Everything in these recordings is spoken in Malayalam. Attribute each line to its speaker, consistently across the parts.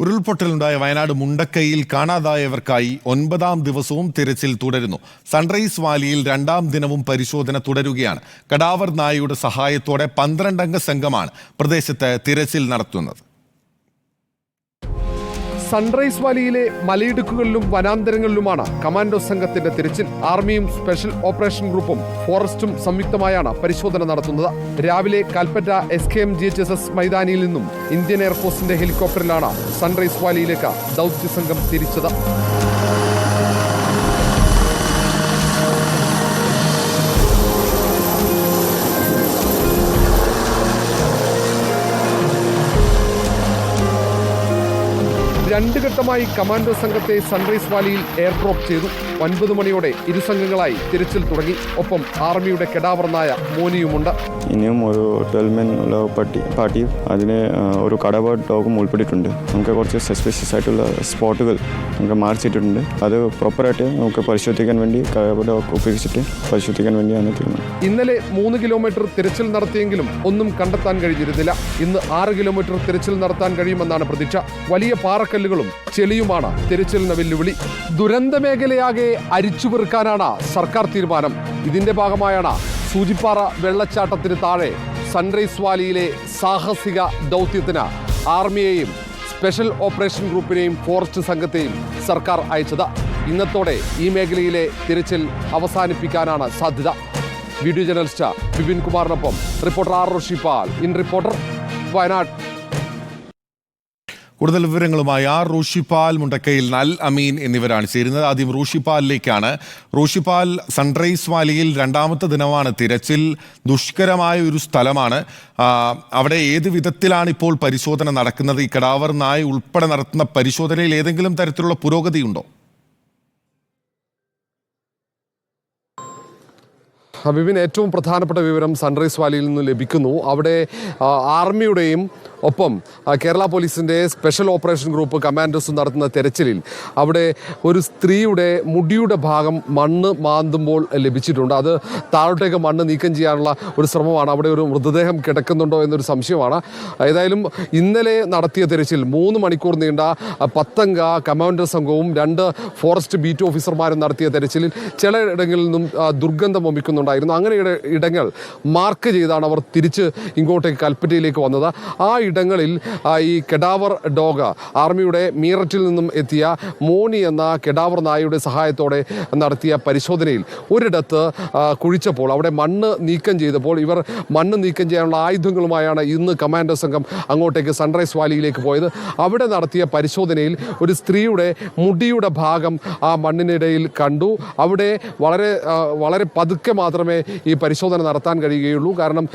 Speaker 1: ഉരുൾപൊട്ടലുണ്ടായ വയനാട് മുണ്ടക്കൈയിൽ കാണാതായവർക്കായി ഒൻപതാം ദിവസവും തിരച്ചിൽ തുടരുന്നു. സൺറൈസ് വാലിയിൽ രണ്ടാം ദിനവും പരിശോധന തുടരുകയാണ്. കടാവർ നായയുടെ സഹായത്തോടെ പന്ത്രണ്ടംഗ സംഘമാണ് പ്രദേശത്ത് തിരച്ചിൽ നടത്തുന്നത്.
Speaker 2: സൺറൈസ് വാലിയിലെ മലയിടുക്കുകളിലും വനാന്തരങ്ങളിലുമാണ് കമാൻഡോ സംഘത്തിന്റെ തിരച്ചിൽ. ആർമിയും സ്പെഷ്യൽ ഓപ്പറേഷൻ ഗ്രൂപ്പും ഫോറസ്റ്റും സംയുക്തമായാണ് പരിശോധന നടത്തുന്നത്. രാവിലെ Kalpetta S K M J H S S മൈതാനിയിൽ നിന്നും ഇന്ത്യൻ എയർഫോഴ്സിന്റെ ഹെലികോപ്റ്ററിലാണ് സൺറൈസ് വാലിയിലേക്ക് ദൗത്യ സംഘം തിരിച്ചത്. രണ്ട് ഘട്ടമായി കമാൻഡോ സംഘത്തെ സൺറൈസ് വാലിയിൽ എയർ ഡ്രോപ്പ് ചെയ്തു. ഒൻപത് മണിയോടെ ഇരു സംഘങ്ങളായി തിരച്ചിൽ തുടങ്ങി. ഒപ്പം ആർമിയുടെ കെടാവറനായ മോനിയുമുണ്ട്.
Speaker 3: ഇനിയും ഒരു ട്വൽവ് മെൻ ഉള്ള പട്ടി പാർട്ടിയും അതിന് ഒരു കടവ ഡോഗും ഉൾപ്പെട്ടിട്ടുണ്ട്. നമുക്ക് കുറച്ച് സസ്പീഷ്യസ് ആയിട്ടുള്ള സ്പോട്ടുകൾ നമുക്ക് മാർക്ക് ചെയ്തിട്ടുണ്ട്. അത് പ്രോപ്പറായിട്ട് നമുക്ക് പരിശോധിക്കാൻ വേണ്ടി കടവ ഡോഗ് ഉപയോഗിച്ചിട്ട് പരിശോധിക്കാൻ വേണ്ടിയാണ് തീരുമാനം.
Speaker 2: ഇന്നലെ മൂന്ന് കിലോമീറ്റർ തിരച്ചിൽ നടത്തിയെങ്കിലും ഒന്നും കണ്ടെത്താൻ കഴിഞ്ഞിരുന്നില്ല. ഇന്ന് ആറ് കിലോമീറ്റർ തിരച്ചിൽ നടത്താൻ കഴിയുമെന്നാണ് പ്രതീക്ഷ. വലിയ പാറക്കല്ലുകളും ചെളിയുമാണ്. തിരച്ചിലിന് വെല്ലുവിളി. ദുരന്ത മേഖലയാകെ അരിച്ചുപെറുക്കാനാണ് സർക്കാർ തീരുമാനം. ഇതിന്റെ ഭാഗമായാണ് സൂചിപ്പാറ വെള്ളച്ചാട്ടത്തിന് താഴെ സൺറൈസ് വാലിയിലെ സാഹസിക ദൗത്യത്തിന് ആർമിയെയും സ്പെഷ്യൽ ഓപ്പറേഷൻ ഗ്രൂപ്പിനെയും ഫോറസ്റ്റ് സംഘത്തെയും സർക്കാർ അയച്ചത്. ഇന്നത്തോടെ ഈ മേഖലയിലെ തിരച്ചിൽ അവസാനിപ്പിക്കാനാണ് സാധ്യത. Video journalist Vipin കുമാറിനൊപ്പം reporter R Roshipal. In reporter Wayanad.
Speaker 1: കൂടുതൽ വിവരങ്ങളുമായി ആർ റൂഷിപാൽ മുണ്ടക്കയിൽ നൽ അമീൻ എന്നിവരാണ് ചേരുന്നത്. ആദ്യം റൂഷിപാലിലേക്കാണ്. റൂഷിപാൽ സൺറൈസ് വാലിയിൽ രണ്ടാമത്തെ ദിനമാണ്. തിരച്ചിൽ ദുഷ്കരമായ ഒരു സ്ഥലമാണ്. അവിടെ ഏത് വിധത്തിലാണ് ഇപ്പോൾ പരിശോധന നടക്കുന്നത്? ഈ കടാവർ നായ ഉൾപ്പെടെ നടത്തുന്ന പരിശോധനയിൽ ഏതെങ്കിലും തരത്തിലുള്ള പുരോഗതിയുണ്ടോ?
Speaker 2: ഹബീബിന് ഏറ്റവും പ്രധാനപ്പെട്ട വിവരം സൺറൈസ് വാലിയിൽ നിന്ന് ലഭിക്കുന്നു. അവിടെ ആർമിയുടെയും ഒപ്പം കേരള പോലീസിന്റെ സ്പെഷ്യൽ ഓപ്പറേഷൻ ഗ്രൂപ്പ് കമാൻഡോസ് നടത്തുന്ന തെരച്ചിലിൽ അവിടെ ഒരു സ്ത്രീയുടെ മുടിയുടെ ഭാഗം മണ്ണ് മാന്തുമ്പോൾ ലഭിച്ചിട്ടുണ്ട്. അത് താഴോട്ടേക്ക് മണ്ണ് നീക്കം ചെയ്യാനുള്ള ഒരു ശ്രമമാണ്. അവിടെ ഒരു മൃതദേഹം കിടക്കുന്നുണ്ടോ എന്നൊരു സംശയമാണ്. ഏതായാലും ഇന്നലെ നടത്തിയ തെരച്ചിൽ മൂന്ന് മണിക്കൂർ നീണ്ട പത്തംഗ കമാൻഡർ സംഘവും രണ്ട് ഫോറസ്റ്റ് ബീറ്റ് ഓഫീസർമാരും നടത്തിയ തെരച്ചിലിൽ ചിലയിടങ്ങളിൽ നിന്നും ദുർഗന്ധം വമിക്കുന്നുണ്ടായിരുന്നു. അങ്ങനെ ഇടങ്ങൾ മാർക്ക് ചെയ്താണ് അവർ തിരിച്ച് ഇങ്ങോട്ടേക്ക് കൽപ്പറ്റയിലേക്ക് വന്നത്. ആ ഇടങ്ങളിൽ ഈ കെഡാവർ ഡോഗ ആർമിയുടെ മീററ്റിൽ നിന്നും എത്തിയ മോണി എന്ന കെഡാവർ നായയുടെ സഹായത്തോടെ നടത്തിയ പരിശോധനയിൽ ഒരിടത്ത് കുഴിച്ചപ്പോൾ അവിടെ മണ്ണ് നീക്കം ചെയ്തപ്പോൾ ഇവർ മണ്ണ് നീക്കം ചെയ്യാനുള്ള ആയുധങ്ങളുമായാണ് ഇന്ന് കമാൻഡോ സംഘം അങ്ങോട്ടേക്ക് സൺറൈസ് വാലിയിലേക്ക് പോയത്. അവിടെ നടത്തിയ പരിശോധനയിൽ ഒരു സ്ത്രീയുടെ മുടിയുടെ ഭാഗം ആ മണ്ണിനിടയിൽ കണ്ടു. അവിടെ വളരെ വളരെ പതുക്കെ മാത്രമേ ഈ പരിശോധന നടത്താൻ കഴിയുകയുള്ളൂ. കാരണം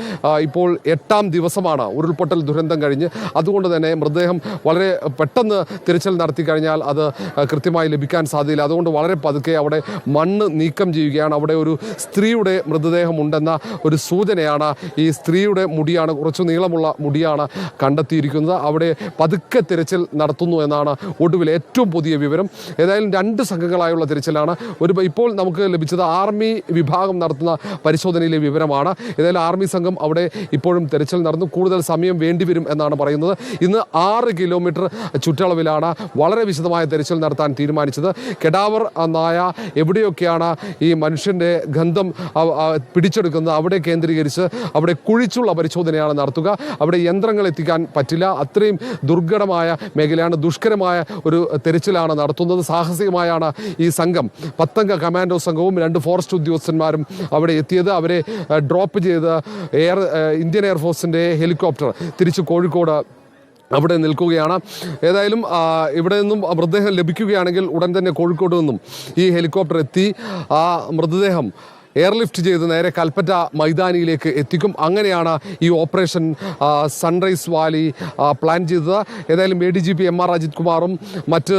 Speaker 2: ഇപ്പോൾ എട്ടാം ദിവസമാണ് ഉരുൾപൊട്ടൽ ദുരന്തം കഴിഞ്ഞ്. അതുകൊണ്ട് തന്നെ മൃതദേഹം വളരെ പെട്ടെന്ന് തിരച്ചിൽ നടത്തി കഴിഞ്ഞാൽ അത് കൃത്യമായി ലഭിക്കാൻ സാധ്യതയില്ല. അതുകൊണ്ട് വളരെ പതുക്കെ അവിടെ മണ്ണ് നീക്കം ചെയ്യുകയാണ്. അവിടെ ഒരു സ്ത്രീയുടെ മൃതദേഹം ഉണ്ടെന്ന ഒരു സൂചനയാണ് ഈ സ്ത്രീയുടെ മുടിയാണ്. കുറച്ച് നീളമുള്ള മുടിയാണ് കണ്ടെത്തിയിരിക്കുന്നത്. അവിടെ പതുക്കെ തിരച്ചിൽ നടത്തുന്നു എന്നാണ് ഒടുവിൽ ഏറ്റവും പുതിയ വിവരം. ഏതായാലും രണ്ട് സംഘങ്ങളായുള്ള തിരച്ചിലാണ്. ഒരു ഇപ്പോൾ നമുക്ക് ലഭിച്ചത് ആർമി വിഭാഗം നടത്തുന്ന പരിശോധനയിലെ വിവരമാണ്. ഏതായാലും ആർമി സംഘം അവിടെ ഇപ്പോഴും തിരച്ചിൽ നടന്നു. കൂടുതൽ സമയം വേണ്ടിവരും എന്നാണ് പറയുന്നത്. ഇന്ന് ആറ് കിലോമീറ്റർ ചുറ്റളവിലാണ് വളരെ വിശദമായ തെരച്ചിൽ നടത്താൻ തീരുമാനിച്ചത്. കെടാവർ നായ എവിടെയൊക്കെയാണ് ഈ മനുഷ്യന്റെ ഗന്ധം പിടിച്ചെടുക്കുന്നത്? അവിടെ കേന്ദ്രീകരിച്ച് അവിടെ കുഴിച്ചുള്ള പരിശോധനയാണ് നടത്തുക. അവിടെ യന്ത്രങ്ങൾ എത്തിക്കാൻ പറ്റില്ല. അത്രയും ദുർഘടമായ മേഖലയാണ് ദുഷ്കരമായ ഒരു തെരച്ചിലാണ് നടത്തുന്നത്. സാഹസികമായാണ് ഈ സംഘം. പത്തംഗ കമാൻഡോ സംഘവും രണ്ട് ഫോറസ്റ്റ് ഉദ്യോഗസ്ഥന്മാരും അവിടെ എത്തിയത്. അവരെ ഡ്രോപ്പ് ചെയ്ത് എയർ ഇന്ത്യൻ എയർഫോഴ്സിന്റെ ഹെലികോപ്റ്റർ തിരിച്ച് കോഴിക്കോട് അവിടെ നിൽക്കുകയാണ്. ഏതായാലും ഇവിടെ നിന്നും മൃതദേഹം ലഭിക്കുകയാണെങ്കിൽ ഉടൻ തന്നെ കോഴിക്കോട് നിന്നും ഈ ഹെലികോപ്റ്റർ എത്തി. ആ മൃതദേഹം എയർലിഫ്റ്റ് ചെയ്ത് നേരെ കൽപ്പറ്റ മൈതാനിയിലേക്ക് എത്തിക്കും. അങ്ങനെയാണ് ഈ ഓപ്പറേഷൻ സൺറൈസ് വാലി പ്ലാൻ ചെയ്തത്. ഏതായാലും A D G P M R Ajith കുമാറും മറ്റ്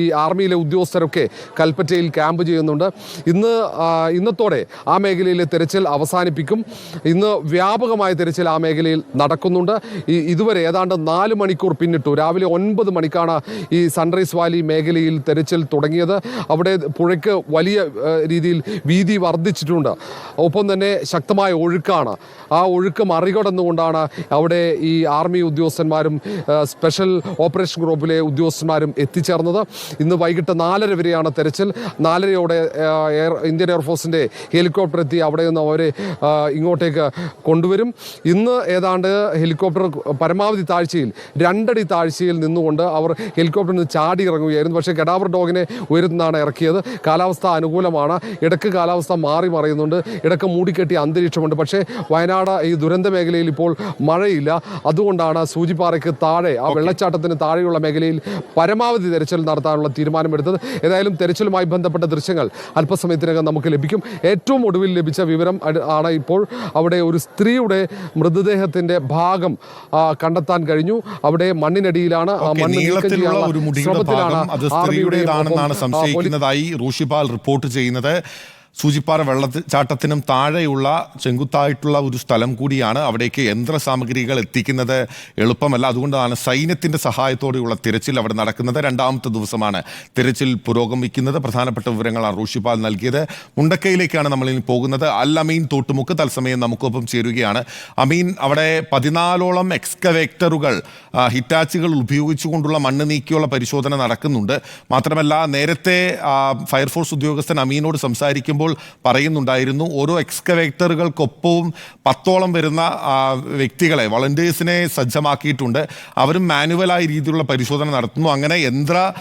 Speaker 2: ഈ ആർമിയിലെ ഉദ്യോഗസ്ഥരൊക്കെ കൽപ്പറ്റയിൽ ക്യാമ്പ് ചെയ്യുന്നുണ്ട്. ഇന്ന് ഇന്നത്തോടെ ആ മേഖലയിലെ തെരച്ചിൽ അവസാനിപ്പിക്കും. ഇന്ന് വ്യാപകമായ തെരച്ചിൽ ആ മേഖലയിൽ നടക്കുന്നുണ്ട്. ഈ ഇതുവരെ ഏതാണ്ട് നാല് മണിക്കൂർ പിന്നിട്ടു. രാവിലെ ഒൻപത് മണിക്കാണ് ഈ സൺറൈസ് വാലി മേഖലയിൽ തെരച്ചിൽ തുടങ്ങിയത്. അവിടെ പുഴയ്ക്ക് വലിയ രീതിയിൽ വീതി വർദ്ധിച്ചിട്ടുണ്ട്. ഒപ്പം തന്നെ ശക്തമായ ഒഴുക്കാണ്. ആ ഒഴുക്ക് മറികടന്നുകൊണ്ടാണ് അവിടെ ഈ ആർമി ഉദ്യോഗസ്ഥന്മാരും സ്പെഷ്യൽ ഓപ്പറേഷൻ ഗ്രൂപ്പിലെ ഉദ്യോഗസ്ഥന്മാരും എത്തിച്ചേർന്നത്. ഇന്ന് വൈകിട്ട് നാലര വരെയാണ് തെരച്ചിൽ. നാലരയോടെ എയർ ഇന്ത്യൻ എയർഫോഴ്സിന്റെ ഹെലികോപ്റ്റർ എത്തി അവിടെ നിന്ന് അവരെ ഇങ്ങോട്ടേക്ക് കൊണ്ടുവരും. ഇന്ന് ഏതാണ്ട് ഹെലികോപ്റ്റർ പരമാവധി താഴ്ചയിൽ രണ്ടടി താഴ്ചയിൽ നിന്നുകൊണ്ട് അവർ ഹെലികോപ്റ്ററിൽ നിന്ന് ചാടി ഇറങ്ങുകയായിരുന്നു പക്ഷേ ഗഡാവർ ഡോഗിനെ ഉയരുന്നതാണ് ഇറക്കിയത്. കാലാവസ്ഥ അനുകൂലമാണ്. ഇടയ്ക്ക് കാലാവസ്ഥ മാറി മറിയുന്നുണ്ട്. ഇടയ്ക്ക് മൂടിക്കെട്ടിയ അന്തരീക്ഷമുണ്ട്. പക്ഷേ വയനാട് ഈ ദുരന്ത മേഖലയിൽ ഇപ്പോൾ മഴയില്ല. അതുകൊണ്ടാണ് സൂചിപ്പാറയ്ക്ക് താഴെ ആ വെള്ളച്ചാട്ടത്തിന് താഴെയുള്ള മേഖലയിൽ പരമാവധി തെരച്ചിൽ നടത്താനുള്ള തീരുമാനമെടുത്തത്. ഏതായാലും തെരച്ചിലുമായി ബന്ധപ്പെട്ട ദൃശ്യങ്ങൾ അല്പസമയത്തിനകം നമുക്ക് ലഭിക്കും. ഏറ്റവും ഒടുവിൽ ലഭിച്ച വിവരം ആണ് ഇപ്പോൾ അവിടെ ഒരു സ്ത്രീയുടെ മൃതദേഹത്തിന്റെ ഭാഗം കണ്ടെത്താൻ കഴിഞ്ഞു. അവിടെ മണ്ണിനടിയിലാണ് ശ്രമത്തിലാണ്
Speaker 1: ഭാഗം അത്
Speaker 2: ആർമിയുടെയും ആ, പോലീസ്
Speaker 1: സംശയിക്കുന്നതായി റൂഷിപാൽ റിപ്പോർട്ട് ചെയ്യുന്നത്. സൂചിപ്പാറ വെള്ളച്ചാട്ടത്തിനും താഴെയുള്ള ചെങ്കുത്തായിട്ടുള്ള ഒരു സ്ഥലം കൂടിയാണ് അവിടേക്ക് യന്ത്ര സാമഗ്രികൾ എത്തിക്കുന്നത്. എളുപ്പമല്ല അതുകൊണ്ടാണ് സൈന്യത്തിന്റെ സഹായത്തോടെയുള്ള തിരച്ചിൽ അവിടെ നടക്കുന്നത്. രണ്ടാമത്തെ ദിവസമാണ് തിരച്ചിൽ പുരോഗമിക്കുന്നത്. പ്രധാനപ്പെട്ട വിവരങ്ങളാണ് റൂഷിപ്പാൽ നൽകിയത്. മുണ്ടക്കയിലേക്കാണ് നമ്മൾ ഇനി പോകുന്നത്. അൽ അമീൻ തോട്ടുമുക്ക് തത്സമയം നമുക്കൊപ്പം ചേരുകയാണ്. അമീൻ അവിടെ പതിനാലോളം എക്സ്കവേക്ടറുകൾ ഹിറ്റാച്ചുകൾ ഉപയോഗിച്ചുകൊണ്ടുള്ള മണ്ണ് നീക്കിയുള്ള പരിശോധന നടക്കുന്നുണ്ട്. മാത്രമല്ല നേരത്തെ ഫയർഫോഴ്സ് ഉദ്യോഗസ്ഥൻ അമീനോട് സംസാരിക്കുമ്പോൾ പറയുന്നുണ്ടായിരുന്നു ഓരോ എക്സ്കവേറ്ററുകൾക്കൊപ്പവും പത്തോളം വരുന്ന വ്യക്തികളെ വളണ്ടിയേഴ്സിനെ സജ്ജമാക്കിയിട്ടുണ്ട്. അവരും മാനുവലായ രീതിയിലുള്ള പരിശോധന നടത്തുന്നു. അങ്ങനെ യന്ത്ര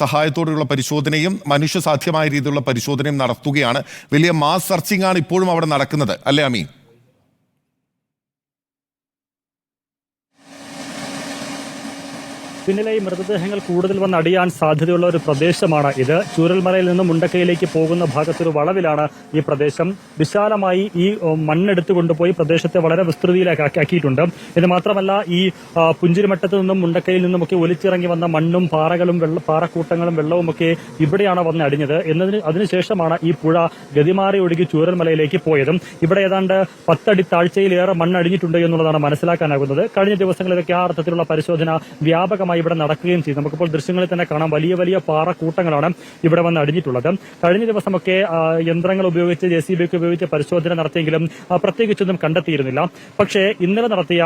Speaker 1: സഹായത്തോടെയുള്ള പരിശോധനയും മനുഷ്യസാധ്യമായ രീതിയിലുള്ള പരിശോധനയും നടത്തുകയാണ്. വലിയ മാസ് സെർച്ചിങ് ആണ് ഇപ്പോഴും അവിടെ നടക്കുന്നത്. അല്ലേ അമീൻ?
Speaker 4: പിന്നിലെ ഈ മൃതദേഹങ്ങൾ കൂടുതൽ വന്ന് അടിയാൻ സാധ്യതയുള്ള ഒരു പ്രദേശമാണ് ഇത്. ചൂരൽമലയിൽ നിന്നും മുണ്ടക്കയിലേക്ക് പോകുന്ന ഭാഗത്തൊരു വളവിലാണ് ഈ പ്രദേശം. വിശാലമായി ഈ മണ്ണെടുത്തു കൊണ്ടുപോയി പ്രദേശത്തെ വളരെ വിസ്തൃതിയിലേക്ക് ആക്കി- ആക്കിയിട്ടുണ്ട്. ഇത് മാത്രമല്ല ഈ പുഞ്ചിരിമട്ടത്ത് നിന്നും മുണ്ടക്കയിൽ നിന്നുമൊക്കെ ഒലിച്ചിറങ്ങി വന്ന മണ്ണും പാറകളും വെള്ള പാറക്കൂട്ടങ്ങളും വെള്ളവുമൊക്കെ ഇവിടെയാണ് വന്ന് അടിഞ്ഞത്. എന്നതിന് അതിനുശേഷമാണ് ഈ പുഴ ഗതിമാറി ഒഴുകി ചൂരൽമലയിലേക്ക് പോയതും. ഇവിടെ ഏതാണ്ട് പത്തടി താഴ്ചയിലേറെ മണ്ണ് അടിഞ്ഞിട്ടുണ്ട് എന്നുള്ളതാണ് മനസ്സിലാക്കാനാകുന്നത്. കഴിഞ്ഞ ദിവസങ്ങളിലൊക്കെ ആ അർത്ഥത്തിലുള്ള പരിശോധന വ്യാപകമായി ഇവിടെ നടക്കുകയും ചെയ്തു. നമുക്കിപ്പോൾ ദൃശ്യങ്ങളിൽ തന്നെ കാണാം വലിയ വലിയ പാറക്കൂട്ടങ്ങളാണ് ഇവിടെ വന്ന് അടിഞ്ഞിട്ടുള്ളത്. കഴിഞ്ഞ ദിവസമൊക്കെ യന്ത്രങ്ങൾ ഉപയോഗിച്ച് ജെ സി ബി ഒക്കെ ഉപയോഗിച്ച് പരിശോധന നടത്തിയെങ്കിലും പ്രത്യേകിച്ചൊന്നും കണ്ടെത്തിയിരുന്നില്ല. പക്ഷേ ഇന്നലെ നടത്തിയ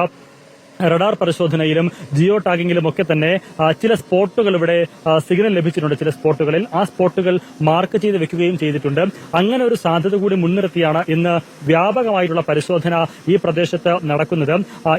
Speaker 4: റഡാർ പരിശോധനയിലും ജിയോ ടാഗിങ്ങിലും ഒക്കെ തന്നെ ചില സ്പോട്ടുകൾ ഇവിടെ സിഗ്നൽ ലഭിച്ചിട്ടുണ്ട് ചില സ്പോട്ടുകളിൽ. ആ സ്പോട്ടുകൾ മാർക്ക് ചെയ്ത് വെക്കുകയും ചെയ്തിട്ടുണ്ട്. അങ്ങനെ ഒരു സാധ്യത കൂടി മുൻനിർത്തിയാണ് ഇന്ന് വ്യാപകമായിട്ടുള്ള പരിശോധന ഈ പ്രദേശത്ത് നടക്കുന്നത്.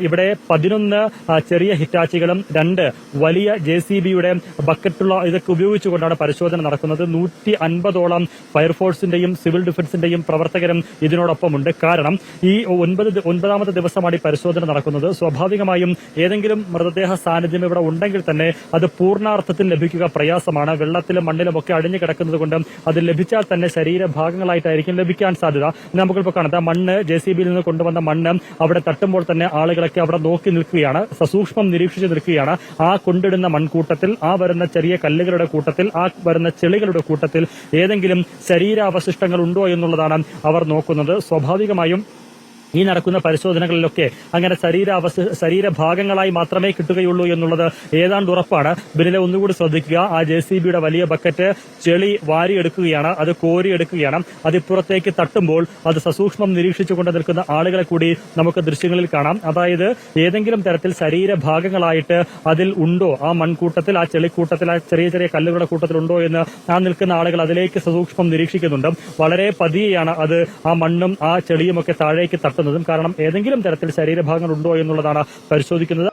Speaker 4: ഇവിടെ പതിനൊന്ന് ചെറിയ ഹിറ്റാച്ചികളും രണ്ട് വലിയ ജെ സി ബിയുടെ ബക്കറ്റുള്ള ഇതൊക്കെ ഉപയോഗിച്ചുകൊണ്ടാണ് പരിശോധന നടക്കുന്നത്. നൂറ്റി അൻപതോളം ഫയർഫോഴ്സിന്റെയും സിവിൽ ഡിഫൻസിന്റെയും പ്രവർത്തകരും ഇതിനോടൊപ്പമുണ്ട്. കാരണം ഈ ഒൻപത് ഒൻപതാമത്തെ ദിവസമാണ് ഈ പരിശോധന നടക്കുന്നത്. സ്വാഭാവികമായും ഏതെങ്കിലും മൃതദേഹ സാന്നിധ്യം ഇവിടെ ഉണ്ടെങ്കിൽ തന്നെ അത് പൂർണാർത്ഥത്തിൽ ലഭിക്കുക പ്രയാസമാണ്. വെള്ളത്തിലും മണ്ണിലും ഒക്കെ അടിഞ്ഞു കിടക്കുന്നത് കൊണ്ട് അത് ലഭിച്ചാൽ തന്നെ ശരീരഭാഗങ്ങളായിട്ടായിരിക്കും ലഭിക്കാൻ സാധ്യത. നമുക്കിപ്പോൾ കാണാം. മണ്ണ് ജെ സി ബിയിൽ നിന്ന് കൊണ്ടുവന്ന മണ്ണ് അവിടെ തട്ടുമ്പോൾ തന്നെ ആളുകളൊക്കെ അവിടെ നോക്കി നിൽക്കുകയാണ്. സസൂക്ഷ്മം നിരീക്ഷിച്ചു നിൽക്കുകയാണ്. ആ കൊണ്ടിടുന്ന മൺകൂട്ടത്തിൽ ആ വരുന്ന ചെറിയ കല്ലുകളുടെ കൂട്ടത്തിൽ ആ വരുന്ന ചെളികളുടെ കൂട്ടത്തിൽ ഏതെങ്കിലും ശരീരാവശിഷ്ടങ്ങൾ ഉണ്ടോ എന്നുള്ളതാണ് അവർ നോക്കുന്നത്. സ്വാഭാവികമായും ഈ നടക്കുന്ന പരിശോധനകളിലൊക്കെ അങ്ങനെ ശരീര ശരീരഭാഗങ്ങളായി മാത്രമേ കിട്ടുകയുള്ളൂ എന്നുള്ളത് ഏതാണ്ട് ഉറപ്പാണ്. ബിനിലെ ഒന്നുകൂടി ശ്രദ്ധിക്കുക. ആ ജെ സി ബിയുടെ വലിയ ബക്കറ്റ് ചെളി വാരിയെടുക്കുകയാണ് അത് കോരിയെടുക്കുകയാണ് അതിപ്പുറത്തേക്ക് തട്ടുമ്പോൾ അത് സസൂക്ഷ്മം നിരീക്ഷിച്ചുകൊണ്ട് നിൽക്കുന്ന ആളുകളെ കൂടി നമുക്ക് ദൃശ്യങ്ങളിൽ കാണാം. അതായത് ഏതെങ്കിലും തരത്തിൽ ശരീരഭാഗങ്ങളായിട്ട് അതിൽ ഉണ്ടോ? ആ മൺകൂട്ടത്തിൽ ആ ചെളിക്കൂട്ടത്തിൽ ആ ചെറിയ ചെറിയ കല്ലുകളുടെ കൂട്ടത്തിലുണ്ടോ എന്ന് ആ നിൽക്കുന്ന ആളുകൾ അതിലേക്ക് സസൂക്ഷ്മം നിരീക്ഷിക്കുന്നുണ്ട്. വളരെ പതിയെയാണ് അത് ആ മണ്ണും ആ ചെളിയും ഒക്കെ താഴേക്ക് തട്ടുന്നതും. കാരണം ഏതെങ്കിലും തരത്തിൽ ശരീരഭാഗങ്ങൾ ഉണ്ടോ എന്നുള്ളതാണ് പരിശോധിക്കുന്നത്.